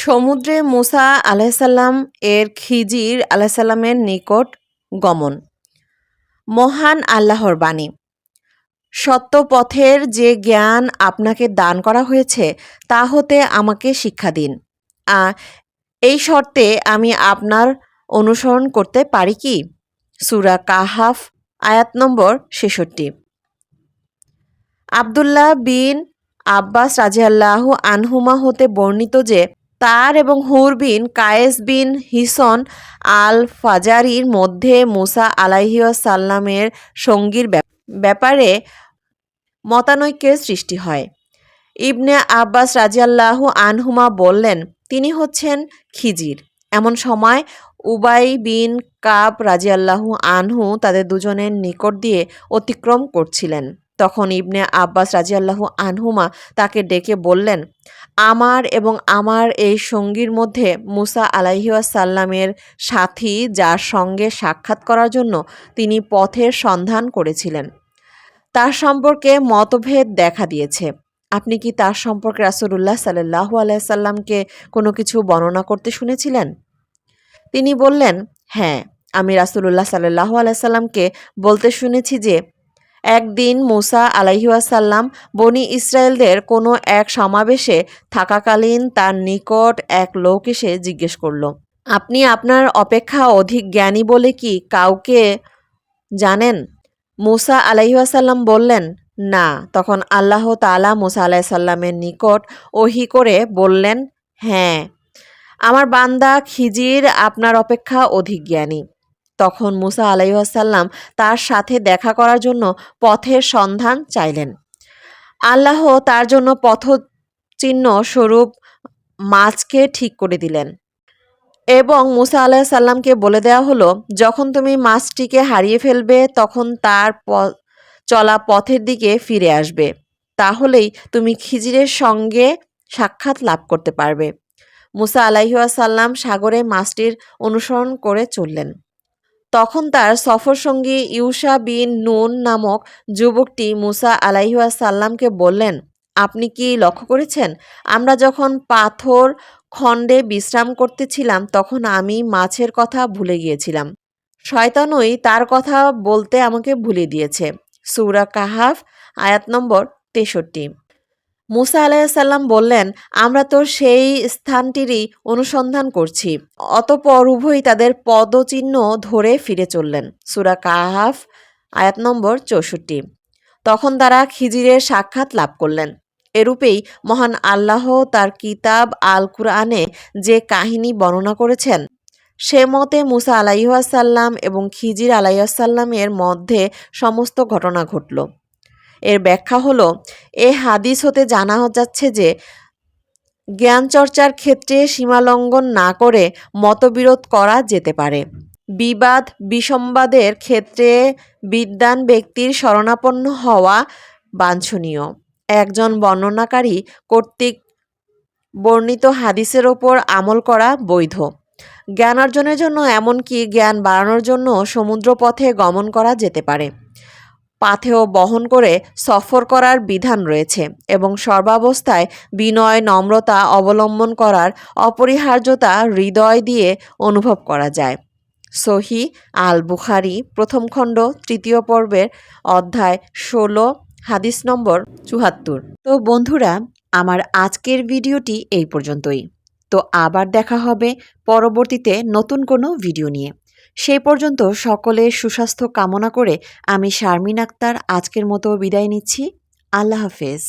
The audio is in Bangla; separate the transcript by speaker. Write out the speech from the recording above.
Speaker 1: সমুদ্রে মুসা আলাহিসাল্লাম এর খিজির আলাহিসাল্লামের নিকট গমন। মহান আল্লাহর বাণী। সত্য পথের যে জ্ঞান আপনাকে দান করা হয়েছে, তা হতে আমাকে শিক্ষা দিন। এই শর্তে আমি আপনার অনুসরণ করতে পারি কি? সুরা কাহাফ, আয়াত নম্বর ছেষট্টি। আবদুল্লাহ বিন আব্বাস রাজিয়াল্লাহ আনহুমা হতে বর্ণিত যে তার এবং হুর বিন কায়েস বিন হিসন আল ফাজারির মধ্যে মুসা আলাইসাল্লামের সঙ্গীর ব্যাপ- ব্যাপারে মতানৈক্যের সৃষ্টি হয়। ইবনে আব্বাস রাজিয়াল্লাহু আনহুমা বললেন, তিনি হচ্ছেন খিজির। এমন সময় উবাই বিন কাব রাজিয়াল্লাহু আনহু তাদের দুজনের নিকট দিয়ে অতিক্রম করছিলেন। তখন ইবনে আব্বাস রাজিয়াল্লাহু আনহুমা তাকে ডেকে বললেন, আমার এবং আমার এই সঙ্গীর মধ্যে মুসা আলাইহাসাল্লামের সাথী যার সঙ্গে সাক্ষাৎ করার জন্য তিনি পথের সন্ধান করেছিলেন। তার সম্পর্কে মতভেদ দেখা দিয়েছে। আপনি কি তার সম্পর্কে রাসুলুল্লাহ সাল্লাহ আলাইসাল্লামকে কোনো কিছু বর্ণনা করতে শুনেছিলেন? তিনি বললেন হ্যাঁ আমি রাসুলুল্লাহ সাল্লাহ আলাইসাল্লামকে বলতে শুনেছি যে একদিন মুসা আলাইহাসাল্লাম বনি ইসরায়েলদের কোনো এক সমাবেশে থাকাকালীন তার নিকট এক লোক এসে জিজ্ঞেস করল, আপনি আপনার অপেক্ষা অধিক জ্ঞানী বলে কি কাউকে জানেন? মুসা আলাইহাসাল্লাম বললেন, না। তখন আল্লাহ তালা মুসা আলাইসাল্লামের নিকট ওহি করে বললেন হ্যাঁ আমার বান্দা খিজির আপনার অপেক্ষা অধিক জ্ঞানী। তখন মুসা আলাইহাসাল্লাম তার সাথে দেখা করার জন্য পথের সন্ধান চাইলেন। আল্লাহ তার জন্য পথ চিহ্ন স্বরূপ মাছকে ঠিক করে দিলেন এবং মুসা আলাহ সাল্লামকে বলে দেওয়া হলো, যখন তুমি মাছটিকে হারিয়ে ফেলবে, তখন তার চলা পথের দিকে ফিরে আসবে। তাহলেই তুমি খিজিরের সঙ্গে সাক্ষাৎ লাভ করতে পারবে। মুসা আলাইহাসাল্লাম সাগরে মাছটির অনুসরণ করে চললেন। তখন তার সফরসঙ্গী ইউসা বিন নুন নামক যুবকটি মুসা আলাইহুয়া সাল্লামকে বললেন, আপনি কি লক্ষ্য করেছেন? আমরা যখন পাথর খণ্ডে বিশ্রাম করতেছিলাম, তখন আমি মাছের কথা ভুলে গিয়েছিলাম। শয়তানই তার কথা বলতে আমাকে ভুলে দিয়েছে। সূরা কাহাফ, আয়াত নম্বর তেষট্টি। মুসা আলাইসাল্লাম বললেন, আমরা তো সেই স্থানটিরই অনুসন্ধান করছি। অতপর উভয়ই তাদের পদচিহ্ন ধরে ফিরে চললেন। সুরা কাহাফ, আয়াত নম্বর চৌষট্টি। তখন তারা খিজিরের সাক্ষাৎ লাভ করলেন। এরূপেই মহান আল্লাহ তার কিতাব আল কুরআনে যে কাহিনী বর্ণনা করেছেন, সে মতে মুসা আলাইহাসাল্লাম এবং খিজির আলাইহাসাল্লামের মধ্যে সমস্ত ঘটনা ঘটল। এর ব্যাখ্যা হলো, এ হাদিস হতে জানা যাচ্ছে যে জ্ঞান চর্চার ক্ষেত্রে সীমালঙ্ঘন না করে মতবিরোধ করা যেতে পারে। বিবাদ বিসম্বাদের ক্ষেত্রে বিদ্বান ব্যক্তির শরণাপন্ন হওয়া বাঞ্ছনীয়। একজন বর্ণনাকারী কর্তৃক বর্ণিত হাদিসের ওপর আমল করা বৈধ। জ্ঞান অর্জনের জন্য এমনকি জ্ঞান বাড়ানোর জন্য সমুদ্রপথে গমন করা যেতে পারে। পাথেও বহন করে সফর করার বিধান রয়েছে এবং সর্বাবস্থায় বিনয়, নম্রতা অবলম্বন করার অপরিহার্যতা হৃদয় দিয়ে অনুভব করা যায়। সহি আল বুখারি, প্রথম খণ্ড, তৃতীয় পর্বের অধ্যায় ষোলো, হাদিস নম্বর চুহাত্তর তো বন্ধুরা, আমার আজকের ভিডিওটি এই পর্যন্তই। তো আবার দেখা হবে পরবর্তীতে নতুন কোনো ভিডিও নিয়ে। সেই পর্যন্ত সকলের সুস্বাস্থ্য কামনা করে আমি শারমিন আক্তার আজকের মতো বিদায় নিচ্ছি। আল্লাহ হাফেজ।